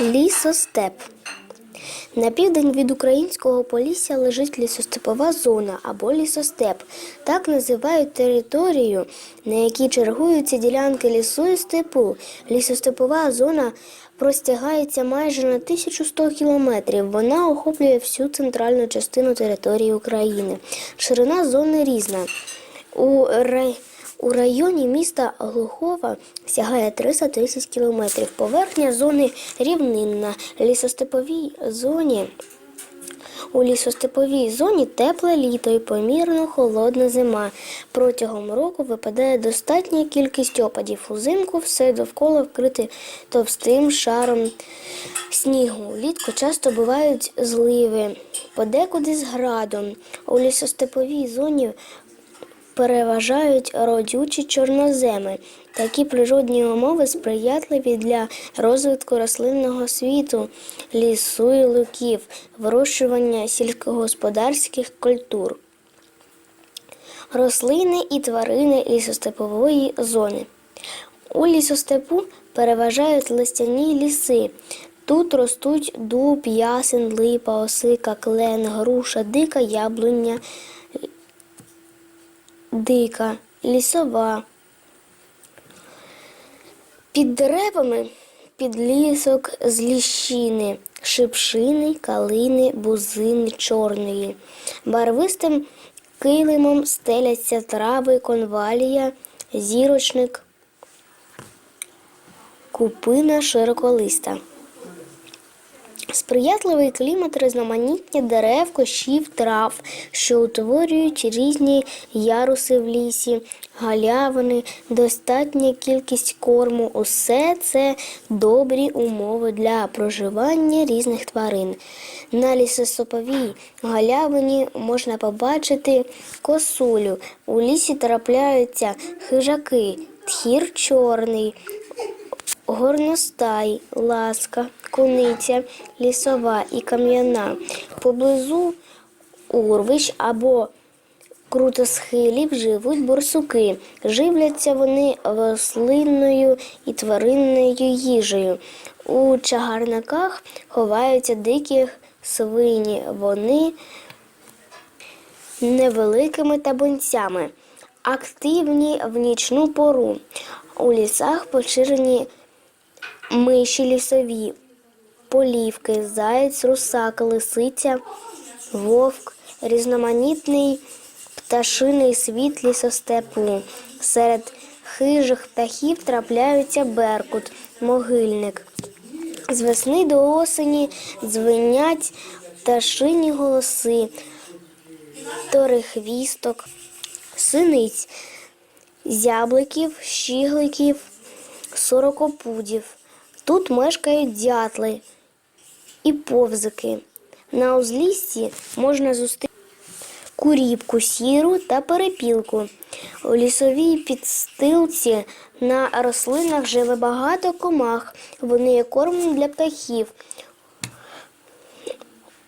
Лісостеп. На південь від українського полісся лежить лісостепова зона або лісостеп. Так називають територію, на якій чергуються ділянки лісу і степу. Лісостепова зона простягається майже на 1100 кілометрів. Вона охоплює всю центральну частину території України. Ширина зони різна. У рай... У районі міста Глухова сягає 330 кілометрів. Поверхня зони рівнинна. Лісостеповій зоні у лісостеповій зоні тепле літо і помірно холодна зима. Протягом року випадає достатня кількість опадів. Узимку все довкола вкрите товстим шаром снігу. Влітку часто бувають зливи, подекуди з градом. У лісостеповій зоні переважають родючі чорноземи. Такі природні умови сприятливі для розвитку рослинного світу, лісу і луків, вирощування сільськогосподарських культур. Рослини і тварини лісостепової зони. У лісостепу переважають листяні ліси. Тут ростуть дуб, ясен, липа, осика, клен, груша, дика яблуня, дика, лісова. Під деревами підлісок з ліщини, шипшини, калини, бузини чорної. Барвистим килимом стеляться трави, конвалія, зірочник, купина широколиста. Сприятливий клімат різноманітні дерев, кущів, трав, що утворюють різні яруси в лісі, галявини, достатня кількість корму. Усе це добрі умови для проживання різних тварин. На лісосоповій галявині можна побачити косулю. У лісі трапляються хижаки, тхір чорний, горностай, ласка, куниця, лісова і кам'яна. Поблизу урвищ або крутосхилів живуть борсуки. Живляться вони рослинною і тваринною їжею. У чагарниках ховаються дикі свині. Вони невеликими табунцями, активні в нічну пору. У лісах поширені миші лісові, полівки, заєць, русака, лисиця, вовк, різноманітний пташиний світ лісостепу. Серед хижих птахів трапляються беркут, могильник. З весни до осені дзвенять пташині голоси, торихвісток, синиць, зябликів, щігликів, сорокопудів. Тут мешкають дятли і повзики. На узліссі можна зустріти куріпку, сіру та перепілку. У лісовій підстилці на рослинах живе багато комах. Вони є кормом для птахів.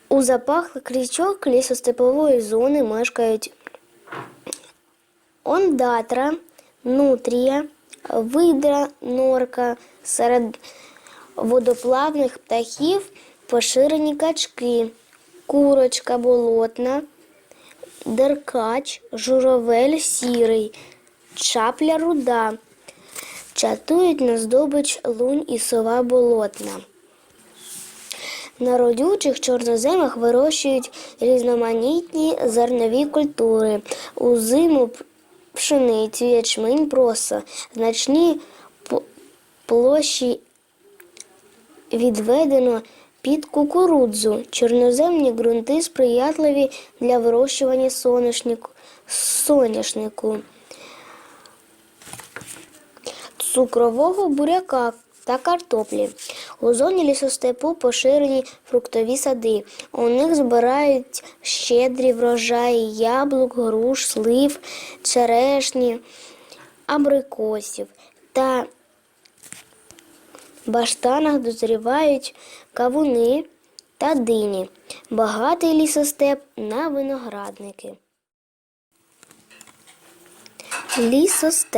У запахлих річок лісостепової зони мешкають ондатра, нутрія, видра, норка. Серед водоплавних птахів поширені качки, курочка болотна, деркач, журавель сірий, чапля руда. Чатують на здобич лунь і сова болотна. На родючих чорноземах вирощують різноманітні зернові культури. У зиму пшеницю, ячмінь, проса. Значні площі відведено під кукурудзу. Чорноземні ґрунти сприятливі для вирощування соняшнику. соняшнику цукрового буряка та картоплі. У зоні лісостепу поширені фруктові сади. У них збирають щедрі врожаї яблук, груш, слив, черешні, абрикосів та баштанах дозрівають кавуни та дині. Багатий лісостеп на виноградники. Лісостеп.